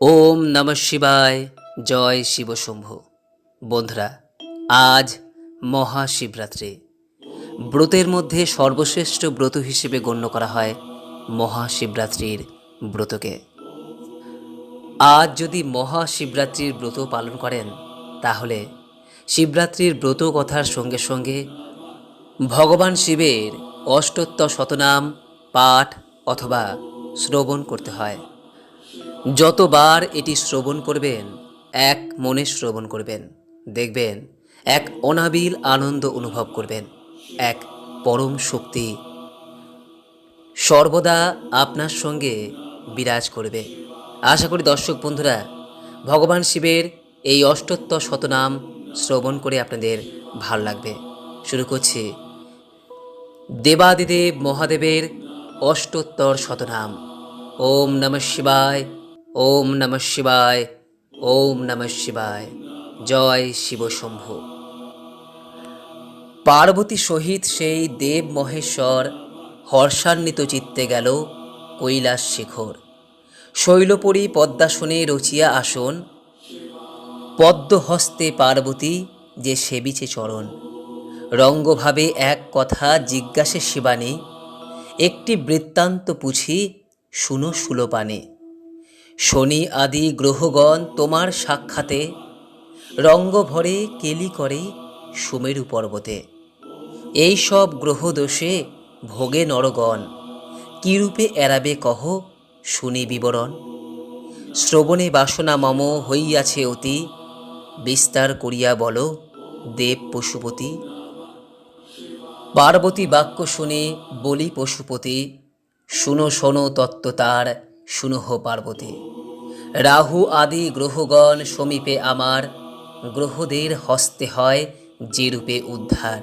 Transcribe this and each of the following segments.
ওম নম শিবায়। জয় শিবশম্ভু বন্ধুরা, আজ মহাশিবরাত্রি। ব্রতের মধ্যে সর্বশ্রেষ্ঠ ব্রত হিসেবে গণ্য করা হয় মহাশিবরাত্রির ব্রতকে। আজ যদি মহাশিবরাত্রির ব্রত পালন করেন, তাহলে শিবরাত্রির ব্রত কথার সঙ্গে সঙ্গে ভগবান শিবের অষ্টোত্তর শতনাম পাঠ অথবা শ্রবণ করতে হয়। যতবার এটি শ্রবণ করবেন, এক মনে শ্রবণ করবেন, দেখবেন এক অনাবিল আনন্দ অনুভব করবেন, এক পরম শক্তি সর্বদা আপনার সঙ্গে বিরাজ করবে। আশা করি দর্শক বন্ধুরা, ভগবান শিবের এই অষ্টোত্তর শতনাম শ্রবণ করে আপনাদের ভালো লাগবে। শুরু করছি। দেবাদিদেব মহাদেবের অষ্টোত্তর শতনাম। ওম নমঃ শিবায় ওম নমঃ শিবায়, ওম নমঃ শিবায়। জয় শিবশম্ভু পার্বতী সহিত সেই দেব মহেশ্বর হর্ষান্বিত চিত্তে গেল কৈলাস শিখর। শৈলপুরী পদ্মাসনে রচিয়া আসন, পদ্মহস্তে পার্বতী যে সেবিছে চরণ। রঙ্গভাবে এক কথা জিজ্ঞাসে শিবানী, একটি বৃত্তান্ত পুছি শুনো সুলোপানে। শনি আদি গ্রহগণ তোমার সাক্ষাতে রঙ্গভরে কেলি করে সুমেরু পর্বতে। এই সব গ্রহদোষে ভোগে নরগণ, কিরূপে এড়াবে কহ শুনি বিবরণ। শ্রবণে বাসনা মম হইয়াছে অতি, বিস্তার করিয়া বল দেব পশুপতি। পার্বতী বাক্য শুনে বলি পশুপতি, শুনো শোনো তত্ত্ব তার শুনহ পার্বতী। রাহু আদি গ্রহগণ সমীপে আমার, গ্রহদের হস্তে হয় যে রূপে উদ্ধার।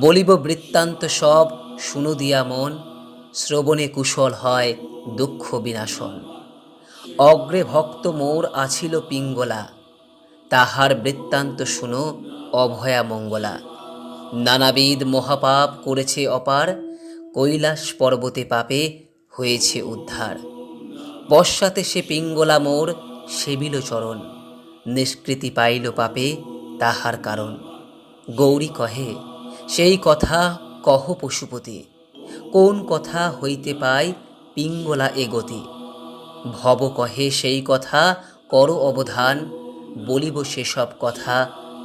বলিব বৃত্তান্ত সব, শুনো দিয়া মন, শ্রবণে কুশল হয় দুঃখ বিনাশন। অগ্রে ভক্ত মোর আছিল পিঙ্গলা, তাহার বৃত্তান্ত শুনো অভয়া মঙ্গলা। নানাবিধ মহাপাপ করেছে অপার, কৈলাস পর্বতে পাপে হয়েছে উদ্ধার। পশ্চাতে সে পিঙ্গলা মোর সেবিল চরণ, নিষ্কৃতি পাইল পাপে তাহার কারণ। গৌরী কহে, সেই কথা কহ পশুপতি, কোন কথা হইতে পায় পিঙ্গলা এ গতি? ভব কহে, সেই কথা কর অবধান, বলিব সেসব কথা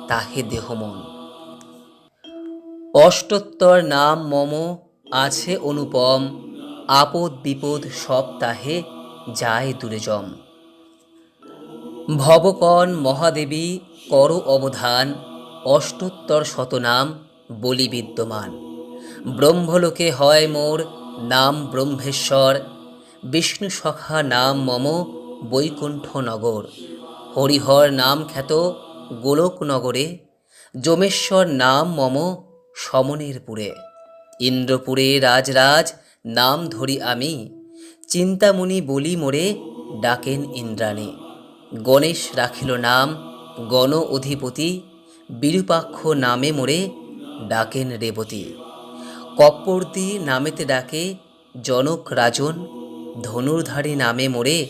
তাহে দেহমন অষ্টোত্তর নাম মম আছে অনুপম, আপদ বিপদ সব তাহে যায় দূরে জম। ভবকন মহাদেবী কর অবধান, অষ্টোত্তর শতনাম বলি বিদ্যমান। ব্রহ্মলোকে হয় মোর নাম ব্রহ্মেশ্বর, বিষ্ণু সখা নাম মম বৈকুণ্ঠ নগর। হরিহর নাম খ্যাত গোলকনগরে যমেশ্বর নাম মম সমনেরপুরে। ইন্দ্রপুরে রাজরাজ নাম ধরি আমি চিন্তামণি বলি মোরে ডাকেন ইন্দ্রাণী। গণেশ রাখিল নাম, গণ অধিপতি, বিরূপাক্ষ নামে মোরে ডাকেন রেবতী। কপ্পর্তি নামেতে ডাকে জনক রাজন, ধনুর্ধারী নামে মোরে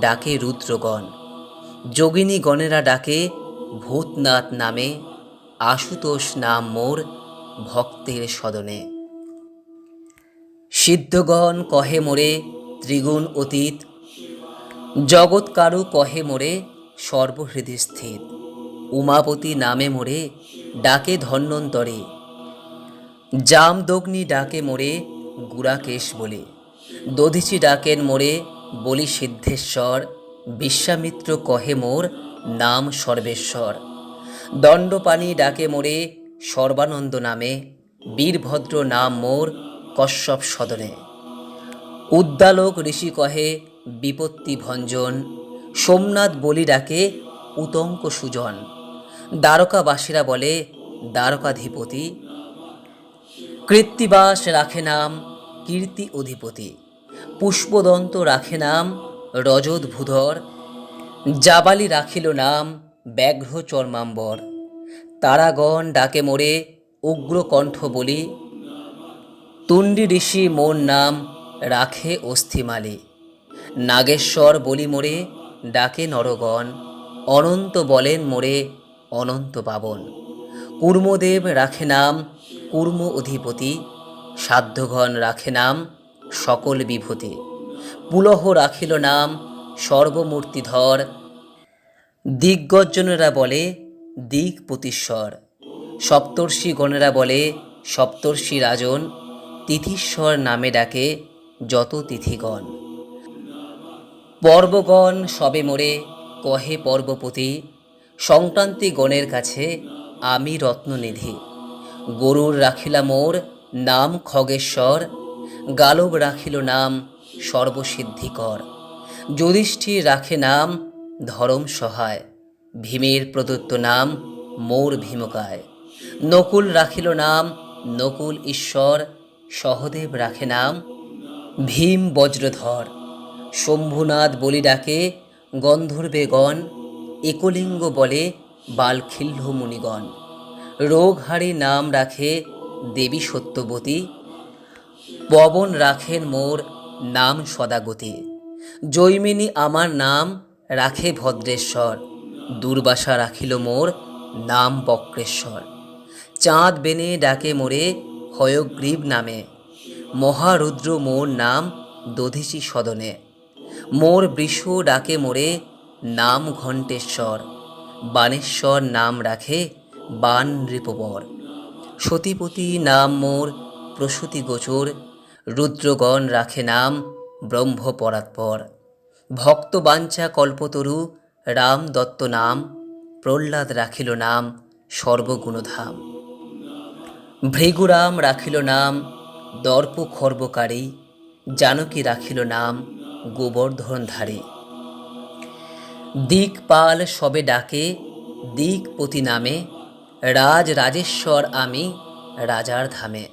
ডাকে রুদ্রগণ। যোগিনী গণেরা ডাকে ভূতনাথ নামে, আশুতোষ নাম মোর ভক্তের সদনে। সিদ্ধগণ কহে মোরে ত্রিগুণ অতীত জগৎকারু কহে মোরে সর্বহৃদয় স্থিত উমাপতি নামে মোরে ডাকে ধন্বন্তরে। জামদগ্নি ডাকে মোরে গুড়াকেশ বলে। দধিচি ডাকেন মোরে বলি সিদ্ধেশ্বর, বিশ্বামিত্র কহে মোর নাম সর্বেশ্বর। দণ্ডপানি ডাকে মোরে সর্বানন্দ নামে, বীরভদ্র নাম মোর কশ্যপ সদনে। উদ্দালক ঋষি কহে, বিপত্তি ভঞ্জন। সোমনাথ বলি ডাকে, উতঙ্ক সুজন। দ্বারকাবাসীরা বলে, দ্বারকাধিপতি। কৃত্তিবাস রাখে নাম, কীর্তি অধিপতি। পুষ্পদন্ত রাখে নাম, রজত ভূধর। জাবালি রাখিল নাম, ব্যাঘ্র চর্মাম্বর। তারাগণ ডাকে মোরে, উগ্রকণ্ঠ বলি। তুণ্ডি ঋষি মোর নাম রাখে অস্থিমালে নাগেশ্বর বলি মোরে, ডাকে নরগণ। অনন্ত বলেন মোরে, অনন্ত পাবন। কুর্মদেব রাখে নাম, কুর্ম অধিপতি। সাধ্যঘন রাখে নাম, সকল বিভূতি। পুলহ রাখিল নাম, সর্বমূর্তিধর। দিগ্গজনেরা বলে দিক প্রতিশ্বর। সপ্তর্ষি গণেরা বলে সপ্তর্ষি রাজন তিথিশ্বর নামে ডাকে যত তিথিগণ। পর্বগণ সবে মোরে, কহে পর্বপতি সংক্রান্তি গণের কাছে আমি রত্ননিধি। গরুর রাখিলা মোর নাম খগেশ্বর, গালব রাখিল নাম সর্বসিদ্ধিকর। যুধিষ্ঠির রাখে নাম ধরম সহায়, ভীমের প্রদত্ত নাম মোর ভীমকায়। নকুল রাখিল নাম নকুল ঈশ্বর, সহদেব রাখে নাম ভীম বজ্রধর। শম্ভুনাথ বলি ডাকে গন্ধর্বেগণ একলিঙ্গ বলে বালখিল্য মুনিগণ। রোগহারি নাম রাখে দেবী সত্যবতী। পবন রাখেন মোর নাম সদাগতি। জৈমিনী আমার নাম রাখে ভদ্রেশ্বর। দুর্বাসা রাখিল মোর নাম বক্রেশ্বর। চাঁদ বেনে ডাকে মোরে হয়গ্রীব নামে। মহারুদ্র মোর নাম দধিচি সদনে। মোর বৃষ ডাকে মোরে নাম ঘণ্টেশ্বর বানেশ্বর নাম রাখে বান নৃপবর। সতীপতি নাম মোর প্রসূতি গোচর, রুদ্রগণ রাখে নাম ব্রহ্ম পরাৎপর ভক্ত বাঞ্ছা কল্পতরু, রাম দত্ত নাম, প্রহ্লাদ রাখিল নাম সর্বগুণধাম। ভৃগুরাম রাখিল নাম দর্প খর্বকারী জানকী রাখিল নাম গোবর্ধনধারী। দিকপাল সবে ডাকে, দিকপতি নামে রাজ রাজেশ্বর আমি রাজার ধামে।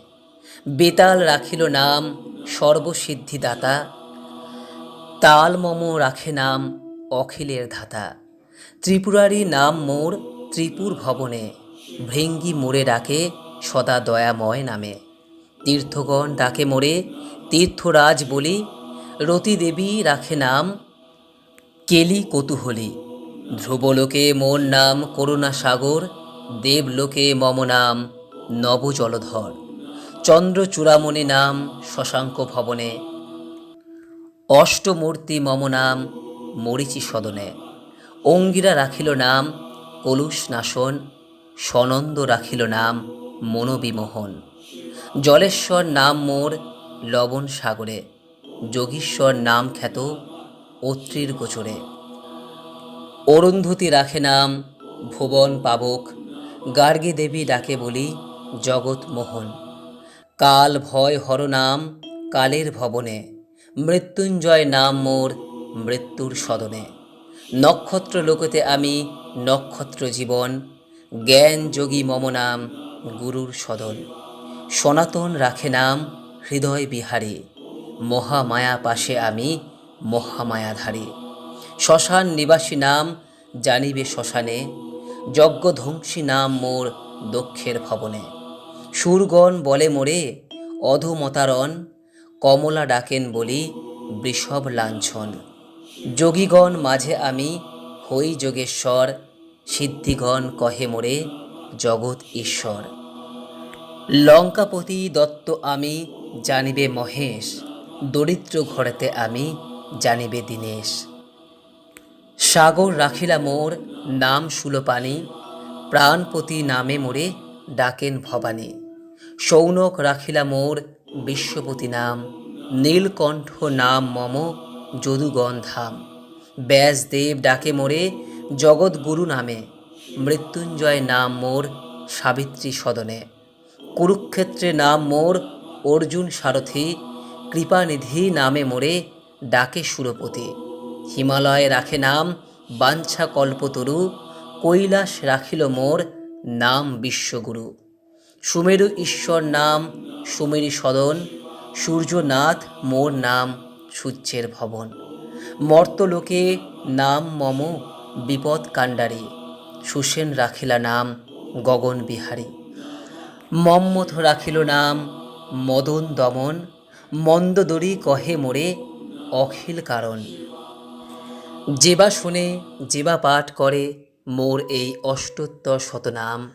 বেতাল রাখিল নাম সর্বসিদ্ধিদাতা তাল মম রাখে নাম অখিলের ধাতা। ত্রিপুরারি নাম মোর ত্রিপুর ভবনে ভৃঙ্গি মোড়ে ডাকে সদা দয়াময় নামে। তীর্থগণ ডাকে মোরে, তীর্থরাজ বলি, রতি দেবী রাখে নাম, কেলি কৌতূহলী। ধ্রুবলোকে মোর নাম করুণা সাগর, দেবলোকে মম নাম নবজলধর। চন্দ্রচূড়ামণি নাম শশাঙ্ক ভবনে। অষ্টমূর্তি মম নাম মরিচি সদনে। অঙ্গিরা রাখিল নাম কলুষ নাশন সনন্দ রাখিল নাম মনোবিমোহন। জলেশ্বর নাম মোর লবণ সাগরে, যোগীশ্বর নাম খ্যাত অত্রির গোচরে। অরুন্ধতী রাখে নাম ভুবন পাবক, গার্গী দেবী ডাকে বলি জগৎ মোহন। কাল ভয় হর নাম কালের ভবনে, মৃত্যুঞ্জয় নাম মোর মৃত্যুর সদনে। নক্ষত্র লোকতে আমি নক্ষত্র জীবন জ্ঞান যোগী মম নাম গুরুর সদন। সনাতন রাখে নাম হৃদয় বিহারী। মহামায়া পাশে আমি মহামায়াধারী। শ্মশান নিবাসী নাম জানিবে শ্মশানে, যজ্ঞধ্বংসী নাম মোর দক্ষের ভবনে। সুরগণ বলে মোরে, অধমতারণ, কমলা ডাকেন বলি বৃষভ লাঞ্ছন। যোগীগণ মাঝে আমি, হই যোগেশ্বর, সিদ্ধিগণ কহে মোরে, জগৎ ঈশ্বর। লঙ্কাপতি দত্ত আমি, জানিবে মহেশ। দরিদ্র ঘরেতে আমি, জানিবে দীনেশ। সাগর রাখিলা মোর নাম সুলোপানি, প্রাণপতি নামে মোরে ডাকেন ভবানী। সৌনক রাখিলা মোর বিশ্বপতি নাম, নীলকণ্ঠ নাম মম যদুগণ ধাম ব্যাসদেব ডাকে মোরে জগৎগুরু নামে, মৃত্যুঞ্জয় নাম মোর সাবিত্রী সদনে। কুরুক্ষেত্রে নাম মোর, অর্জুন সারথি, কৃপানিধি নামে মোরে ডাকে সুরপতি। হিমালয়ে রাখে নাম বাঞ্ছা কল্পতরু, কৈলাস রাখিল মোর নাম বিশ্বগুরু। সুমেরু ঈশ্বর নাম সুমেরু সদন, সূর্যনাথ মোর নাম সূর্যের ভবন। মর্তলোকে নাম মম বিপদ কাণ্ডারী সুসেন রাখিলা নাম গগন বিহারী। মম্মথ রাখিল নাম, মদন দমন মন্দদরি কহে মোরে, অখিল কারণ। যেবা শুনে যেবা পাঠ করে, মোর এই অষ্টোত্তর শতনাম।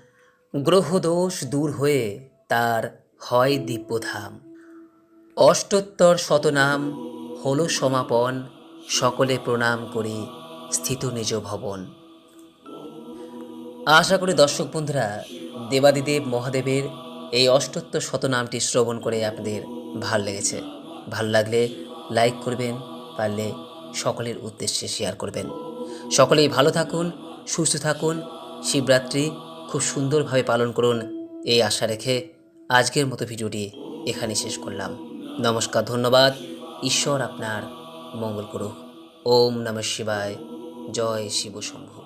গ্রহদোষ দূর হয়ে তার হয় দিব্যধাম। অষ্টোত্তর শতনাম হলো সমাপন, সকলে প্রণাম করি স্থিত নিজ ভবন। আশা করি দর্শক বন্ধুরা দেবাদিদেব মহাদেবের এই অষ্টোত্তর শতনামটি শ্রবণ করে আপনাদের ভালো লেগেছে। ভালো লাগলে লাইক করবেন, পারলে সকলের উদ্দেশ্যে শেয়ার করবেন। সকলেই ভালো থাকুন, সুস্থ থাকুন, শিবরাত্রি খুব সুন্দরভাবে পালন করুন, এই আশা রেখে আজকের মতো ভিডিওটি এখানে শেষ করলাম। নমস্কার, ধন্যবাদ। ঈশ্বর আপনার মঙ্গল করুক। ওম নমঃ শিবায়। জয় শিব শম্ভু